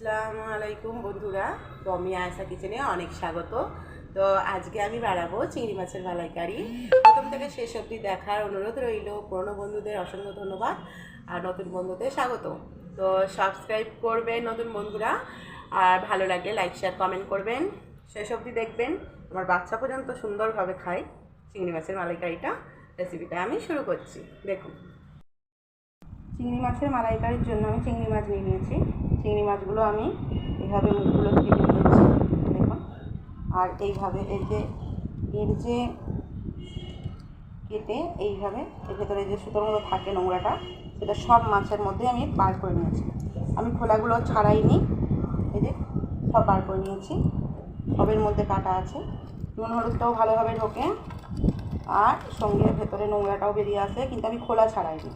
আসসালামু আলাইকুম বন্ধুরা, বমি আয়সা কিচেনে অনেক স্বাগত। তো আজকে আমি বাড়াবো চিংড়ি মাছের মালাইকারি। প্রথম থেকে শেষ অবধি দেখার অনুরোধ রইল, পুরনো বন্ধুদের অসংখ্য ধন্যবাদ আর নতুন বন্ধুদের স্বাগত। তো সাবস্ক্রাইব করবেন নতুন বন্ধুরা আর ভালো লাগলে লাইক শেয়ার কমেন্ট করবেন। শেষ অবধি দেখবেন আমার বাচ্চা পর্যন্ত সুন্দরভাবে খায় চিংড়ি মাছের মালাইকারিটা। রেসিপিটা আমি শুরু করছি। দেখুন। চিংড়ি মাছের মালাইকারির জন্য আমি চিংড়ি মাছ নিয়ে নিয়েছি। চিংড়ি মাছগুলো আমি এইভাবে মুখগুলো কেটে নিয়েছি, দেখুন। আর এইভাবে এর যে এর যে কেটে এইভাবে এর ভেতরে যে সুতোর মতো থাকে নোংরাটা, সেটা সব মাছের মধ্যে আমি বার করে নিয়েছি। আমি খোলাগুলো ছাড়াইনি, এই যে সব বার করে নিয়েছি। সবের মধ্যে কাটা আছে। নুন হলুদটাও ভালোভাবে ঢোকে। আর সঙ্গে ভেতরে নোংরাটাও বেরিয়ে আসে, কিন্তু আমি খোলা ছাড়াইনি।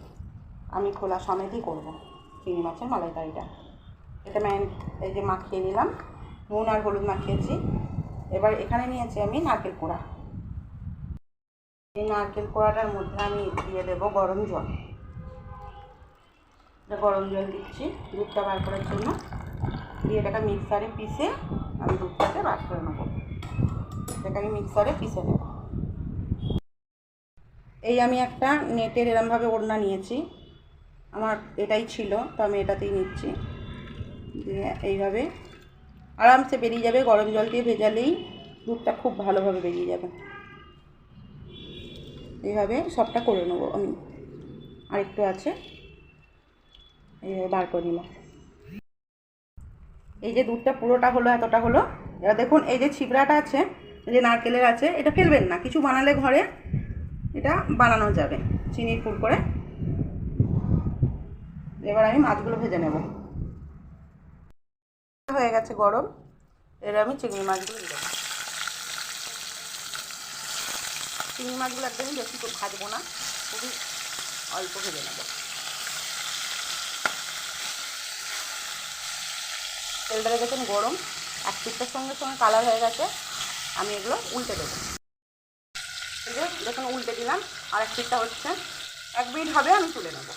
আমি খোলা সমেতই করব চিংড়ি মাছের মালাইকারিটা। এটা ম্যান এই যে মাখিয়ে নিলাম, নুন আর হলুদ মাখিয়েছি। এবার এখানে নিয়েছি আমি নারকেল কোড়া। এই নারকেল কোড়াটার মধ্যে আমি দিয়ে দেব গরম জল। এটা গরম জল দিচ্ছি, দুধটা বার করার জন্য। দিয়ে এটাকে মিক্সারে পিষে আমি দুধটাকে বার করে নেব। এটাকে আমি মিক্সারে পিষে নেব। এই আমি একটা নেটের এরমভাবে ওড়না নিয়েছি। আমার এটাই ছিল, তো আমি এটাতেই নিচ্ছি। দিয়ে এইভাবে আরামসে বেরিয়ে যাবে, গরম জল দিয়ে ভেজালেই দুধটা খুব ভালোভাবে বেরিয়ে যাবে। এইভাবে সবটা করে নেব আমি। আরেকটু আছে। এইভাবে বার করে নিলাম। এই যে দুধটা পুরোটা হলো, এতটা হলো, এবার দেখুন এই যে ছিবড়াটা আছে যে নারকেলের আছে, এটা ফেলবেন না, কিছু বানালে ঘরে এটা বানানো যাবে, চিনির পুর করে। এবার আমি মাছগুলো ভেজে নেব। হয়ে গেছে গরম। এবার আমি চিংড়ি মাছগুলো দিয়ে দেবো। চিংড়ি মাছগুলো একদমই বেশি ভাজবো না, খুবই অল্প ভেজে নেব। তেলটা দেখেছেন গরম? এক পিঠটার সঙ্গে সঙ্গে কালার হয়ে গেছে। আমি এগুলো উল্টে দেবো। দেখুন, উল্টে দিলাম। আর এক পিঠটা হচ্ছে, এক মিনিট হবে আমি তুলে নেব।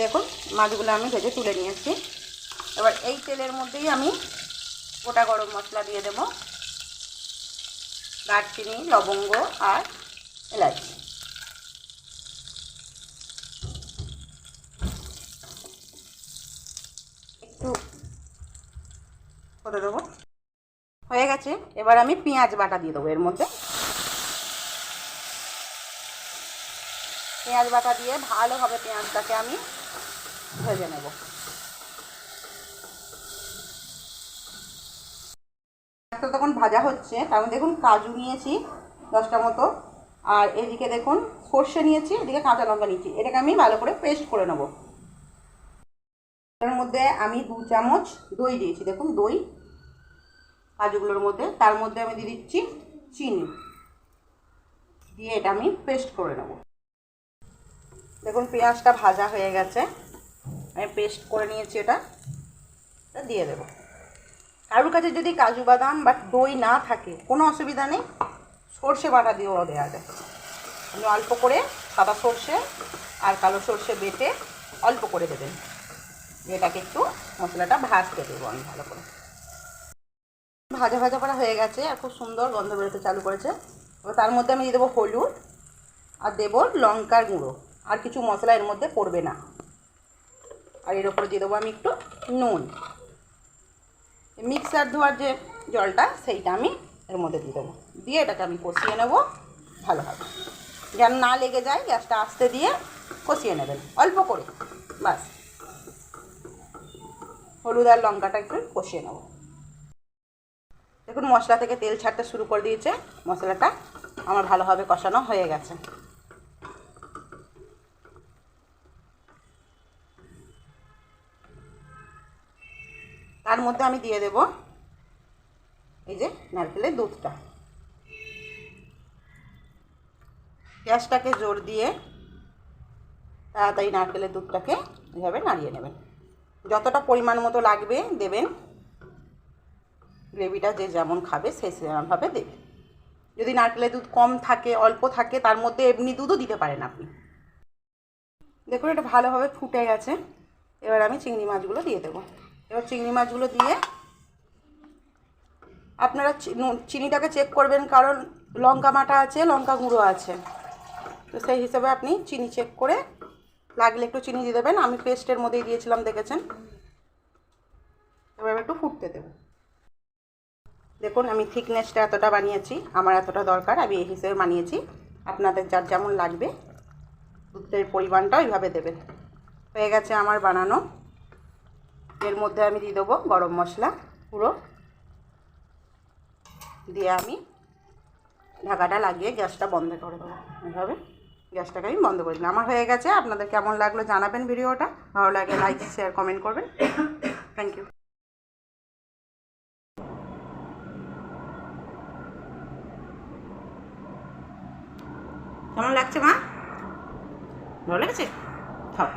দেখুন, মাছগুলো আমি ভেজে তুলে নিয়েছি। এবার এই তেলের মধ্যেই আমি গোটা গরম মশলা দিয়ে দেবো। দারচিনি, লবঙ্গ আর এলাচি। একটু করে দেবো। হয়ে গেছে, এবার আমি পেঁয়াজ বাটা দিয়ে দেবো এর মধ্যে। পেঁয়াজ বাটা দিয়ে ভালোভাবে পেঁয়াজটাকে আমি ভেজে নেব। পেঁয়াজটা তখন ভাজা হচ্ছে, তার মধ্যে দেখুন কাজু নিয়েছি দশটা মতো, আর এদিকে দেখুন সর্ষে নিয়েছি, এদিকে কাঁচা লঙ্কা নিয়েছি। এটাকে আমি ভালো করে পেস্ট করে নেব। এর মধ্যে আমি দু চামচ দই দিয়েছি, দেখুন দই। কাজুগুলোর মধ্যে, তার মধ্যে আমি দিয়ে দিচ্ছি চিনি। দিয়ে এটা আমি পেস্ট করে নেব। দেখুন পেঁয়াজটা ভাজা হয়ে গেছে। আমি পেস্ট করে নিয়েছি এটা। এটা দিয়ে দেবো। কারোর কাছে যদি কাজু বাদাম বা দই না থাকে, কোনো অসুবিধা নেই। সর্ষে বাটা দিয়েও দেওয়া যায়। আপনি অল্প করে সাদা সর্ষে আর কালো সর্ষে বেটে অল্প করে দেবেন এটাকে একটু মশলাটা ভাজতে দেবো আমি ভালো করে। ভাজা ভাজা করা হয়ে গেছে আর খুব সুন্দর গন্ধ বেরোতে চালু করেছে। এবার তার মধ্যে আমি দিয়ে দেবো হলুদ আর দেবো লঙ্কার গুঁড়ো। আর কিছু মশলা এর মধ্যে পড়বে না। আর এর ওপরে দিয়ে দেবো আমি একটু নুন। মিক্সার ধোয়ার যে জলটা, সেইটা আমি এর মধ্যে দিয়ে দেবো। দিয়ে এটাকে আমি কষিয়ে নেব ভালোভাবে। যেন না লেগে যায়, গ্যাসটা আস্তে দিয়ে কষিয়ে নেবেন। অল্প করে, বাস। হলুদ আর লঙ্কাটা একটু কষিয়ে নেব। দেখুন, মশলা থেকে তেল ছাড়তে শুরু করে দিয়েছে। মশলাটা আমার ভালোভাবে কষানো হয়ে গেছে। তার মধ্যে আমি দিয়ে দেব এই যে নারকেলের দুধটা। গ্যাসটাকে জোর দিয়ে তাড়াতাড়ি নারকেলের দুধটাকে এভাবে নাড়িয়ে নেবেন। যতটা পরিমাণ মতো লাগবে দেবেন। গ্রেভিটা যে যেমন খাবে সে সেরকমভাবে দেবে। যদি নারকেলের দুধ কম থাকে, অল্প থাকে, তার মধ্যে এমনি দুধও দিতে পারেন আপনি। দেখুন এটা ভালোভাবে ফুটে গেছে। এবার আমি চিংড়ি মাছগুলো দিয়ে দেবো। এবার চিংড়ি মাছগুলো দিয়ে আপনারা চিনিটাকে চেক করবেন, কারণ লঙ্কা মাটা আছে, লঙ্কা গুঁড়ো আছে। তো সেই হিসাবে আপনি চিনি চেক করে লাগলে একটু চিনি দিয়ে দেবেন। আমি পেস্টের মধ্যেই দিয়েছিলাম, দেখেছেন? এবার একটু ফুটতে দেবো। দেখুন, আমি থিকনেসটা এতটা বানিয়েছি, আমার এতটা দরকার, আমি এই হিসেবে বানিয়েছি। আপনাদের যার যেমন লাগবে, দুধের পরিমাণটা ওইভাবে দেবেন। হয়ে গেছে আমার বানানো। এর মধ্যে আমি দিয়ে দেবো গরম মশলা পুরো। দিয়ে আমি ঢাকাটা লাগিয়ে গ্যাসটা বন্ধ করে দেবো। এইভাবে গ্যাসটাকে আমি বন্ধ করে দিলাম। আমার হয়ে গেছে। আপনাদের কেমন লাগল জানাবেন ভিডিওটা। ভালো লাগে লাইক শেয়ার কমেন্ট করবেন। থ্যাংক ইউ কেমন লাগছে মা? ভালো লেগেছে? খাও